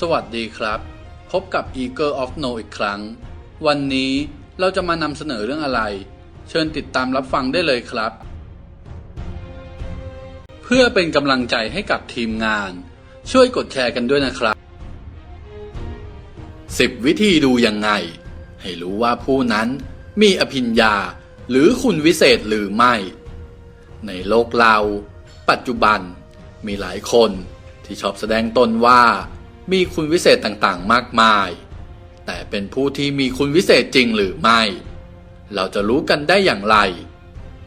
สวัสดีครับ พบกับ Eagle of No อีกครั้ง วันนี้เราจะมานำเสนอเรื่องอะไร เชิญติดตามรับฟังได้เลยครับ เพื่อเป็นกำลังใจให้กับทีมงาน ช่วยกดแชร์กันด้วยนะครับ 10 วิธีดูยังไง ให้รู้ว่าผู้นั้นมีอภิญญาหรือคุณวิเศษหรือไม่ ในโลกเรา ปัจจุบันมีหลายคนที่ชอบแสดงตนว่า มีคุณวิเศษต่างๆ มากมาย แต่เป็นผู้ที่มีคุณวิเศษจริงหรือไม่ เราจะรู้กันได้อย่างไร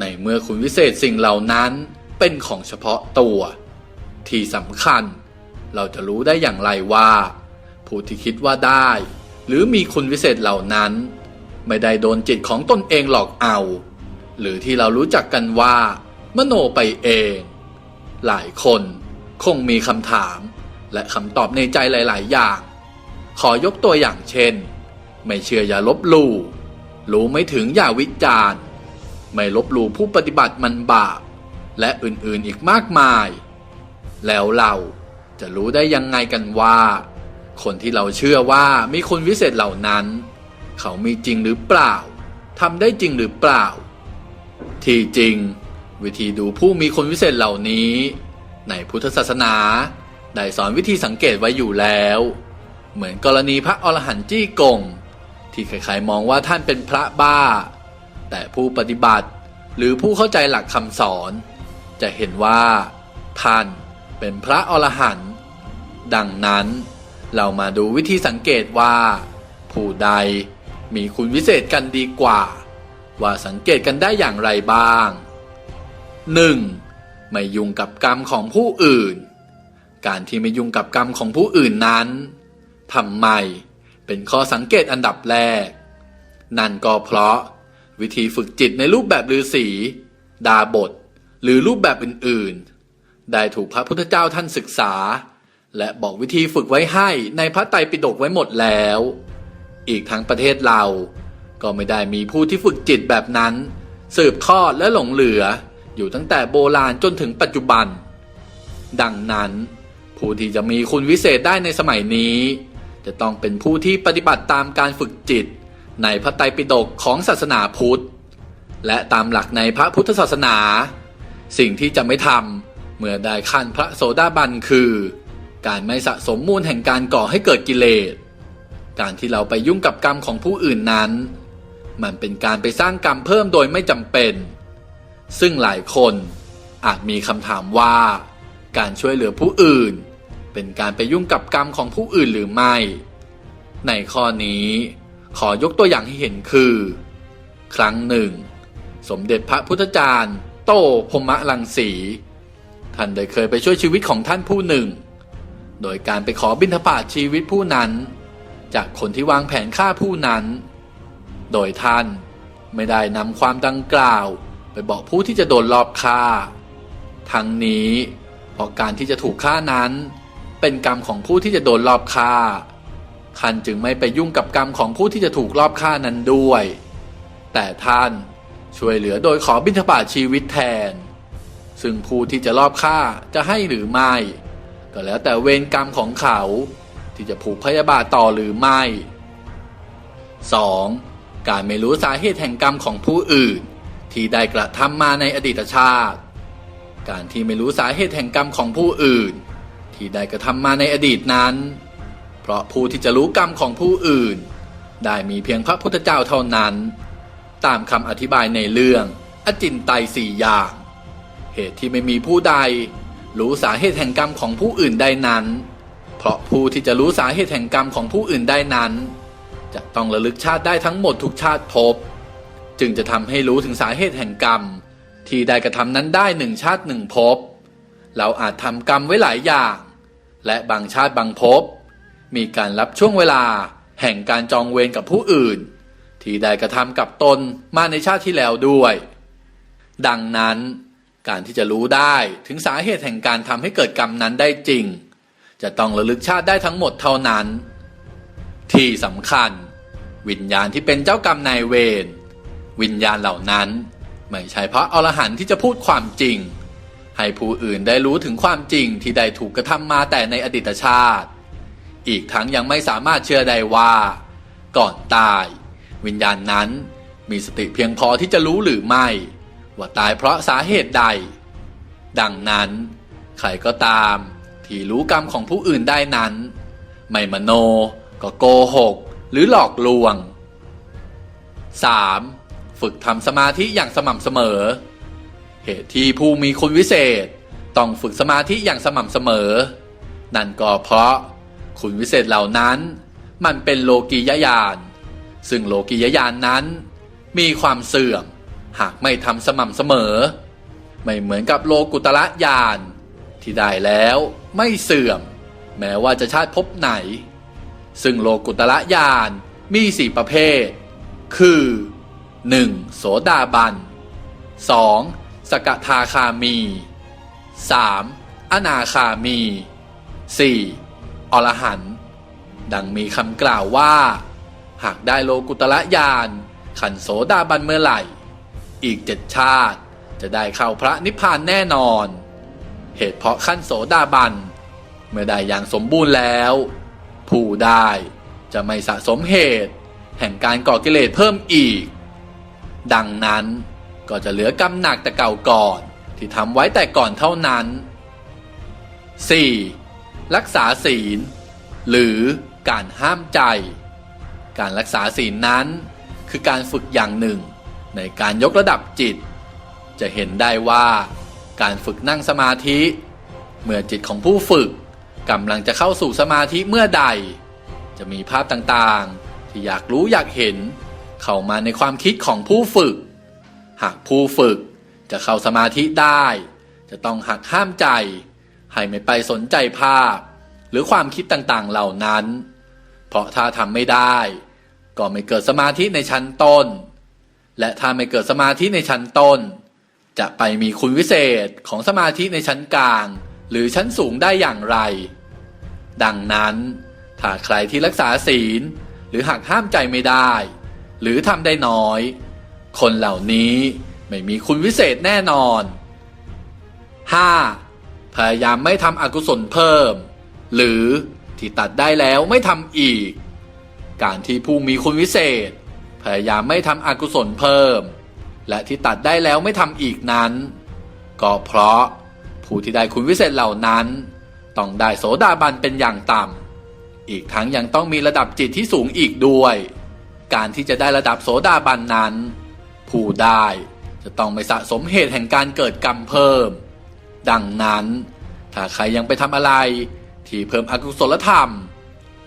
ในเมื่อคุณวิเศษสิ่งเหล่านั้นเป็นของเฉพาะตัว ที่สำคัญ เราจะรู้ได้อย่างไรว่า ผู้ที่คิดว่าได้ หรือมีคุณวิเศษเหล่านั้น ไม่ได้โดนจิตของตนเองหลอกเอา หรือที่เรารู้จักกันว่า มโนไปเอง หลายคนคงมีคำถาม และคำตอบในใจหลาย ๆ อย่าง ขอยกตัวอย่างเช่น ไม่เชื่ออย่าลบหลู่รู้ไม่ถึงอย่าวิจารณ์ไม่ลบหลู่ผู้ปฏิบัติมันบาป และอื่น ๆ อีกมากมาย แล้วเราจะรู้ได้ยังไงกันว่า คนที่เราเชื่อว่ามีคุณวิเศษเหล่านั้น เขามีจริงหรือเปล่าทำได้จริงหรือเปล่า ที่จริง วิธีดูผู้มีคุณวิเศษเหล่านี้ ในพุทธศาสนา ได้สอนวิธีสังเกตไว้อยู่แล้ว เหมือนกรณีพระอรหันต์จี้กง ที่ใครๆมองว่าท่านเป็นพระบ้า แต่ผู้ปฏิบัติหรือผู้เข้าใจหลักคำสอน จะเห็นว่า ท่านเป็นพระอรหันต์ดังนั้นเรามาดูวิธีสังเกตว่า ผู้ใดมีคุณวิเศษกันดีกว่า ว่าสังเกตกันได้อย่างไรบ้าง 1. ไม่ยุ่งกับกรรมของผู้อื่น การที่ไม่ยุ่งกับกรรมของผู้อื่นนั้นทำไมเป็นข้อสังเกตอันดับแรก นั่นก็เพราะ วิธีฝึกจิตในรูปแบบฤาษีดาบท หรือรูปแบบอื่นๆ ได้ถูกพระพุทธเจ้าท่านศึกษา และบอกวิธีฝึกไว้ให้ในพระไตรปิฎกไว้หมดแล้ว อีกทั้งประเทศเราก็ไม่ได้มีผู้ที่ฝึกจิตแบบนั้น สืบทอดและหลงเหลืออยู่ตั้งแต่โบราณจนถึงปัจจุบัน ดังนั้น ผู้ที่จะมีคุณวิเศษได้ในสมัยนี้ จะต้องเป็นผู้ที่ปฏิบัติตามการฝึกจิต ในพระไตรปิฎกของศาสนาพุทธ และตามหลักในพระพุทธศาสนา สิ่งที่จะไม่ทำเมื่อได้ขั้นพระโสดาบันคือ การไม่สะสมมูลแห่งการก่อให้เกิดกิเลส การที่เราไปยุ่งกับกรรมของผู้อื่นนั้น มันเป็นการไปสร้างกรรมเพิ่มโดยไม่จำเป็น ซึ่งหลายคนอาจมีคำถามว่า การช่วยเหลือผู้อื่น เป็นการไปยุ่งกับกรรมของผู้อื่นหรือไม่ ในข้อนี้ขอยกตัวอย่างให้เห็นคือ ครั้งหนึ่ง สมเด็จพระพุทธจารย์ โตพรหมลังสี ท่านได้เคยไปช่วยชีวิตของท่านผู้หนึ่ง โดยการไปขอบิณฑบาตชีวิตผู้นั้น จากคนที่วางแผนฆ่าผู้นั้น โดยท่านไม่ได้นำความดังกล่าว ไปบอกผู้ที่จะโดนลอบฆ่า ทั้งนี้เพราะการที่จะถูกฆ่านั้น เป็นกรรมของผู้ที่จะโดนลอบฆ่า ท่านจึงไม่ไปยุ่งกับกรรมของผู้ที่จะถูกลอบฆ่านั้นด้วย แต่ท่านช่วยเหลือโดยขอบิณฑบาตชีวิตแทน ซึ่งผู้ที่จะลอบฆ่าจะให้หรือไม่ ก็แล้วแต่เวรกรรมของเขาที่จะผูกพยาบาทต่อหรือไม่ 2. การไม่รู้สาเหตุแห่งกรรมของผู้อื่น ที่ได้กระทำมาในอดีตชาติ การที่ไม่รู้สาเหตุแห่งกรรมของผู้อื่น ที่ได้กระทำมาในอดีตนั้น เพราะผู้ที่จะรู้กรรมของผู้อื่น ได้มีเพียงพระพุทธเจ้าเท่านั้น ตามคำอธิบายในเรื่อง อจินไตยสี่อย่าง เหตุที่ไม่มีผู้ใด รู้สาเหตุแห่งกรรมของผู้อื่นได้นั้น เพราะผู้ที่จะรู้สาเหตุแห่งกรรมของผู้อื่นได้นั้น จะต้องระลึกชาติได้ทั้งหมดทุกชาติภพจึงจะทำให้รู้ถึงสาเหตุแห่งกรรม ที่ได้กระทำนั้นได้หนึ่งชาติหนึ่งภพเราอาจทำกรรมไว้หลายอย่าง และบางชาติบางภพมีการรับช่วงเวลาแห่งการจองเวรกับผู้อื่น ที่ได้กระทำกับตนมาในชาติที่แล้วด้วย ดังนั้นการที่จะรู้ได้ถึงสาเหตุแห่งการทำให้เกิดกรรมนั้นได้จริง จะต้องระลึกชาติได้ทั้งหมดเท่านั้น ที่สำคัญ วิญญาณที่เป็นเจ้ากรรมนายเวรวิญญาณเหล่านั้น ไม่ใช่พระอรหันต์ที่จะพูดความจริง ให้ผู้อื่นได้รู้ถึงความจริงที่ได้ถูกกระทำมาแต่ในอดีตชาติ อีกทั้งยังไม่สามารถเชื่อได้ว่า ก่อนตาย วิญญาณนั้นมีสติเพียงพอที่จะรู้หรือไม่ ว่าตายเพราะสาเหตุใด ดังนั้นใครก็ตามที่รู้กรรมของผู้อื่นได้นั้น ไม่มโนก็โกหก หรือหลอกลวง 3. ฝึกทำสมาธิอย่างสม่ำเสมอ เหตุที่ผู้มีคุณวิเศษต้องฝึกสมาธิอย่างสม่ำเสมอ นั่นก็เพราะคุณวิเศษเหล่านั้นมันเป็นโลกียญาณ ซึ่งโลกียญาณนั้น มีความเสื่อมหากไม่ทำสม่ำเสมอ ไม่เหมือนกับโลกุตระญาณที่ได้แล้วไม่เสื่อม แม้ว่าจะชาติภพไหน ซึ่งโลกุตระญาณมีสี่ประเภท คือ 1. โสดาบัน 2. สกทาคามี 3. อนาคามี 4. อรหันต์ดังมีคำกล่าวว่า หากได้โลกุตระญาณขันโสดาบันเมื่อไหร่ อีกเจ็ดชาติจะได้เข้าพระนิพพานแน่นอน เหตุเพราะขั้นโสดาบัน เมื่อได้อย่างสมบูรณ์แล้ว ผู้ได้จะไม่สะสมเหตุ แห่งการก่อกิเลสเพิ่มอีก ดังนั้น ก็จะเหลือกรรมหนักแต่เก่าก่อน ที่ทำไว้แต่ก่อนเท่านั้น 4. รักษาศีล หรือการห้ามใจ การรักษาศีลนั้น คือการฝึกอย่างหนึ่ง ในการยกระดับจิต จะเห็นได้ว่า การฝึกนั่งสมาธิ เมื่อจิตของผู้ฝึกกำลังจะเข้าสู่สมาธิเมื่อใด จะมีภาพต่างๆ ที่อยากรู้อยากเห็น เข้ามาในความคิดของผู้ฝึก หากผู้ฝึกจะเข้าสมาธิได้ จะต้องหักห้ามใจ ให้ไม่ไปสนใจภาพ หรือความคิดต่างๆเหล่านั้น เพราะถ้าทำไม่ได้ ก็ไม่เกิดสมาธิในชั้นต้น และถ้าไม่เกิดสมาธิในชั้นต้น จะไปมีคุณวิเศษของสมาธิในชั้นกลาง หรือชั้นสูงได้อย่างไร ดังนั้น ถ้าใครที่รักษาศีล หรือหักห้ามใจไม่ได้ หรือทำได้น้อย คนเหล่านี้ไม่มีคุณวิเศษแน่นอน 5. พยายามไม่ทำอกุศลเพิ่ม หรือที่ตัดได้แล้วไม่ทำอีก การที่ผู้มีคุณวิเศษ พยายามไม่ทำอกุศลเพิ่ม และที่ตัดได้แล้วไม่ทำอีกนั้น ก็เพราะผู้ที่ได้คุณวิเศษเหล่านั้น ต้องได้โสดาบันเป็นอย่างต่ำอีกทั้งยังต้องมีระดับจิตที่สูงอีกด้วย การที่จะได้ระดับโสดาบันนั้น ผู้ได้จะต้องไม่สะสมเหตุแห่งการเกิดกรรมเพิ่ม ดังนั้น ถ้าใครยังไปทำอะไรที่เพิ่มอกุศลธรรม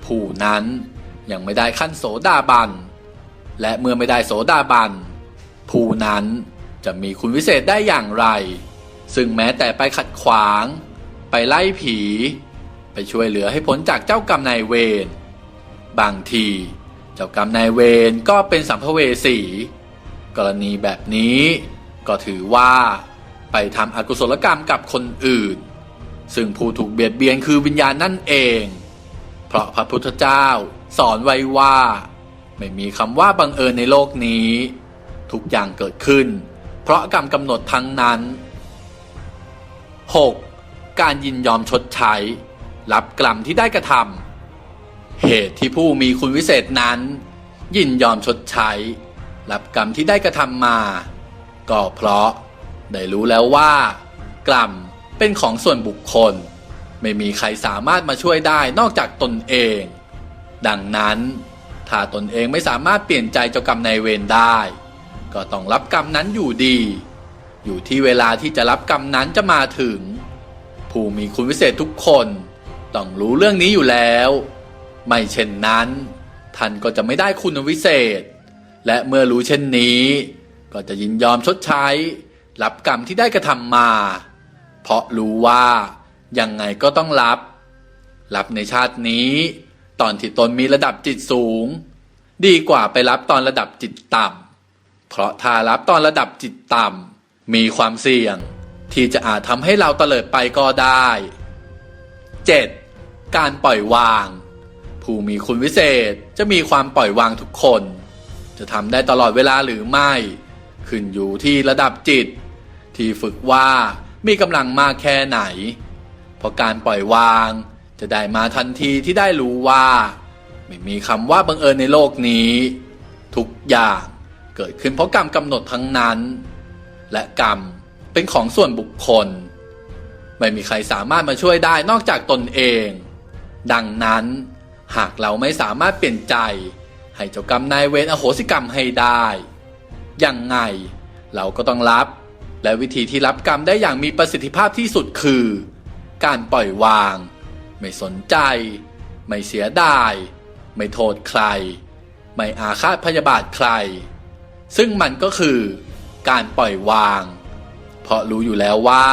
ผู้นั้นยังไม่ได้ขั้นโสดาบัน และเมื่อไม่ได้โสดาบัน ผู้นั้นจะมีคุณวิเศษได้อย่างไร ซึ่งแม้แต่ไปขัดขวาง ไปไล่ผี ไปช่วยเหลือให้พ้นจากเจ้ากรรมนายเวร บางที เจ้ากรรมนายเวรก็เป็นสัมภเวสี กรณีแบบนี้ก็ถือว่าไปทำอกุศลกรรมกับคนอื่น ซึ่งผู้ถูกเบียดเบียนคือวิญญาณนั่นเอง เพราะพระพุทธเจ้าสอนไว้ว่า ไม่มีคำว่าบังเอิญในโลกนี้ ทุกอย่างเกิดขึ้น เพราะกรรมกำหนดทั้งนั้น 6. การยินยอมชดใช้ รับกรรมที่ได้กระทำเหตุที่ผู้มีคุณวิเศษนั้น ยินยอมชดใช้ รับกรรมที่ได้กระทำมา ก็เพราะ ได้รู้แล้วว่า กรรมเป็นของส่วนบุคคล ไม่มีใครสามารถมาช่วยได้นอกจากตนเอง ดังนั้น ถ้าตนเองไม่สามารถเปลี่ยนใจเจ้ากรรมนายเวรได้ ก็ต้องรับกรรมนั้นอยู่ดี อยู่ที่เวลาที่จะรับกรรมนั้นจะมาถึง ผู้มีคุณวิเศษทุกคน ต้องรู้เรื่องนี้อยู่แล้ว ไม่เช่นนั้น ท่านก็จะไม่ได้คุณวิเศษ และเมื่อรู้เช่นนี้ ก็จะยินยอมชดใช้ รับกรรมที่ได้กระทำมา เพราะรู้ว่ายังไงก็ต้องรับ รับในชาตินี้ ตอนที่ตนมีระดับจิตสูง ดีกว่าไปรับตอนระดับจิตต่ำเพราะถ้ารับตอนระดับจิตต่ำมีความเสี่ยง ที่จะอาจทำให้เราเตลิดไปก็ได้ 7. การปล่อยวาง ผู้มีคุณวิเศษจะมีความปล่อยวางทุกคน จะทำได้ตลอดเวลาหรือไม่ ขึ้นอยู่ที่ระดับจิต ที่ฝึกว่ามีกำลังมากแค่ไหน เพราะการปล่อยวาง จะได้มาทันทีที่ได้รู้ว่า ไม่มีคำว่าบังเอิญในโลกนี้ ทุกอย่างเกิดขึ้นเพราะกรรมกำหนดทั้งนั้น และกรรมเป็นของส่วนบุคคล ไม่มีใครสามารถมาช่วยได้นอกจากตนเอง ดังนั้นหากเราไม่สามารถเปลี่ยนใจ ให้เจ้ากรรมนายเวรอโหสิกรรมให้ได้ยังไง เราก็ต้องรับ และวิธีที่รับกรรมได้อย่างมีประสิทธิภาพที่สุดคือ การปล่อยวาง ไม่สนใจ ไม่เสียดาย ไม่โทษใคร ไม่อาฆาตพยาบาทใคร ซึ่งมันก็คือ การปล่อยวาง เพราะรู้อยู่แล้วว่า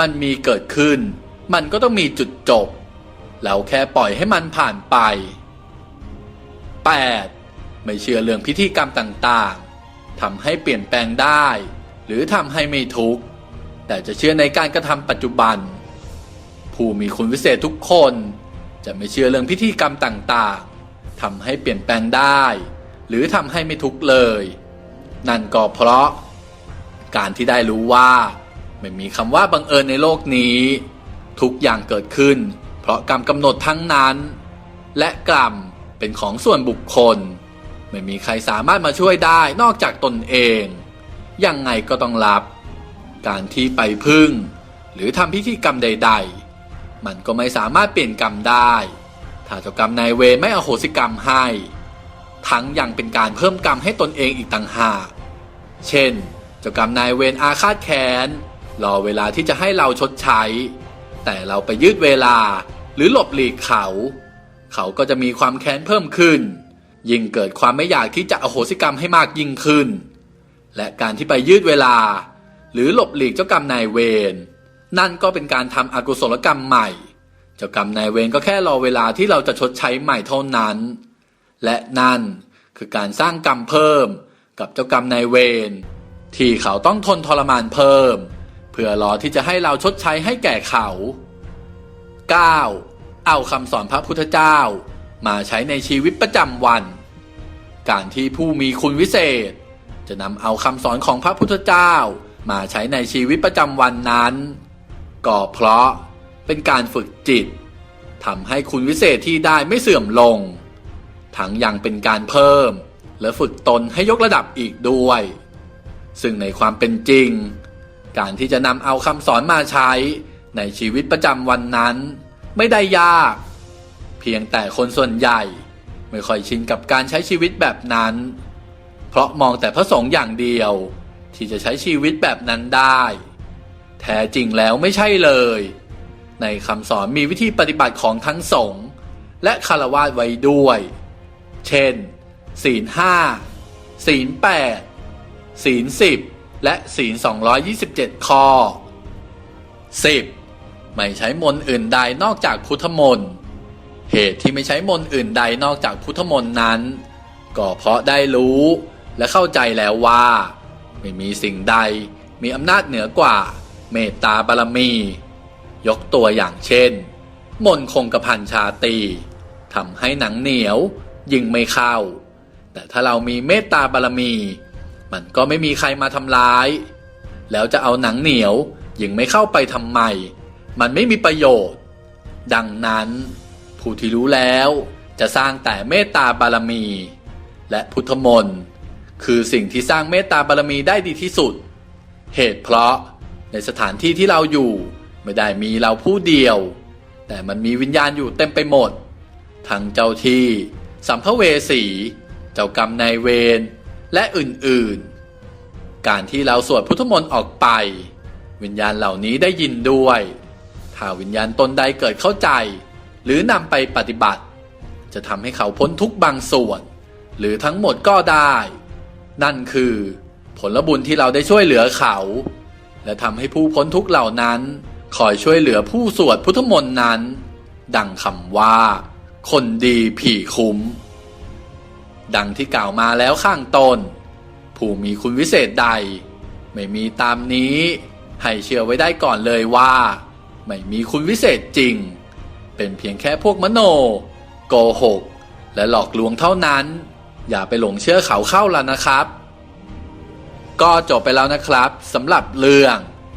มันมีเกิดขึ้น มันก็ต้องมีจุดจบ เราแค่ปล่อยให้มันผ่านไป 8. ไม่เชื่อเรื่องพิธีกรรมต่างๆทำให้เปลี่ยนแปลงได้ หรือทำให้ไม่ทุกข์ แต่จะเชื่อในการกระทำปัจจุบัน ผู้มีคุณวิเศษทุกคนจะไม่เชื่อเรื่องพิธีกรรมต่างๆทำให้เปลี่ยนแปลงได้ หรือทำให้ไม่ทุกข์เลย นั่นก็เพราะ การที่ได้รู้ว่า ไม่มีคำว่าบังเอิญในโลกนี้ ทุกอย่างเกิดขึ้น เพราะกรรมกำหนดทั้งนั้น และกรรม เป็นของส่วนบุคคล ไม่มีใครสามารถมาช่วยได้นอกจากตนเอง ยังไงก็ต้องรับ การที่ไปพึ่ง หรือทำพิธีกรรมใด ๆ มันก็ไม่สามารถเปลี่ยนกรรมได้ ถ้าเจ้ากรรมนายเวรไม่อโหสิกรรมให้ ทั้งยังเป็นการเพิ่มกรรมให้ตนเองอีกต่างหาก เช่น เจ้ากรรมนายเวรอาฆาตแค้นรอเวลาที่จะให้เราชดใช้ แต่เราไปยืดเวลาหรือหลบหลีกเขา เขาก็จะมีความแค้นเพิ่มขึ้น ยิ่งเกิดความไม่อยากที่จะอโหสิกรรมให้มากยิ่งขึ้น และการที่ไปยืดเวลา หรือหลบหลีกเจ้ากรรมนายเวรนั่นก็เป็นการทำอกุศลกรรมใหม่ เจ้ากรรมนายเวรก็แค่รอเวลาที่เราจะชดใช้ใหม่เท่านั้น และนั่นคือการสร้างกรรมเพิ่มกับเจ้ากรรมนายเวรที่เขาต้องทนทรมานเพิ่ม เพื่อรอที่จะให้เราชดใช้ให้แก่เขา 9. เอาคำสอนพระพุทธเจ้า มาใช้ในชีวิตประจำวัน การที่ผู้มีคุณวิเศษ จะนำเอาคำสอนของพระพุทธเจ้า มาใช้ในชีวิตประจำวันนั้นก็เพราะเป็นการฝึกจิตทำให้คุณวิเศษที่ได้ไม่เสื่อมลง ทั้งยังเป็นการเพิ่ม และฝึกตนให้ยกระดับอีกด้วย ซึ่งในความเป็นจริง การที่จะนำเอาคำสอนมาใช้ในชีวิตประจำวันนั้น ไม่ได้ยาก เพียงแต่คนส่วนใหญ่ ไม่ค่อยชินกับการใช้ชีวิตแบบนั้น เพราะมองแต่พระสงฆ์อย่างเดียว ที่จะใช้ชีวิตแบบนั้นได้ แท้จริงแล้วไม่ใช่เลย ในคำสอนมีวิธีปฏิบัติของทั้งสงฆ์และคารวะไว้ด้วย เช่น ศีลห้าศีลแปดศีลสิบและศีล 227 ข้อ 10. ไม่ใช้มนต์อื่นใดนอกจากพุทธมนต์ เหตุที่ไม่ใช้มนต์อื่นใดนอกจากพุทธมนต์นั้น ก็เพราะได้รู้และเข้าใจแล้วว่า ไม่มีสิ่งใดมีอำนาจเหนือกว่าเมตตาบารมี ยกตัวอย่างเช่น มนคงกระพันชาตีทำให้หนังเหนียวยิงไม่เข้า แต่ถ้าเรามีเมตตาบารมี มันก็ไม่มีใครมาทำร้าย แล้วจะเอาหนังเหนียวยิงไม่เข้าไปทำไม มันไม่มีประโยชน์ ดังนั้น ผู้ที่รู้แล้วจะสร้างแต่เมตตาบารมี และพุทธมนต์คือสิ่งที่สร้างเมตตาบารมีได้ดีที่สุด เหตุเพราะในสถานที่ที่เราอยู่ไม่ได้มีเราผู้เดียว แต่มันมีวิญญาณอยู่เต็มไปหมด ทั้งเจ้าที่สัมภเวสี เจ้ากรรมนายเวรและอื่นๆ การที่เราสวดพุทธมนต์ออกไป วิญญาณเหล่านี้ได้ยินด้วย ถ้าวิญญาณตนใดเกิดเข้าใจ หรือนำไปปฏิบัติ จะทำให้เขาพ้นทุกบางส่วน หรือทั้งหมดก็ได้ นั่นคือ ผลบุญที่เราได้ช่วยเหลือเขา และทำให้ผู้พ้นทุกเหล่านั้น คอยช่วยเหลือผู้สวดพุทธมนต์นั้น ดังคำว่า คนดีผีคุ้ม ดังที่กล่าวมาแล้วข้างต้น ผู้มีคุณวิเศษใด ไม่มีตามนี้ ให้เชื่อไว้ได้ก่อนเลยว่า ไม่มีคุณวิเศษจริง เป็นเพียงแค่พวกมโน โกหก และหลอกลวงเท่านั้น อย่าไปหลงเชื่อเขาเข้าละนะครับ ก็จบไปแล้วนะครับสำหรับเรื่อง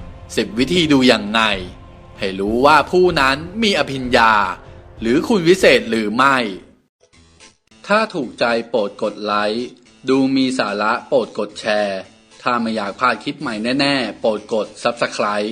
10 วิธีดูอย่างไง ให้รู้ว่าผู้นั้นมีอภิญญา หรือคุณวิเศษหรือไม่ ถ้าถูกใจโปรดกดไลค์ดูมีสาระโปรดกดแชร์ ถ้าไม่อยากพลาดคลิปใหม่แน่ ๆ โปรดกด Subscribe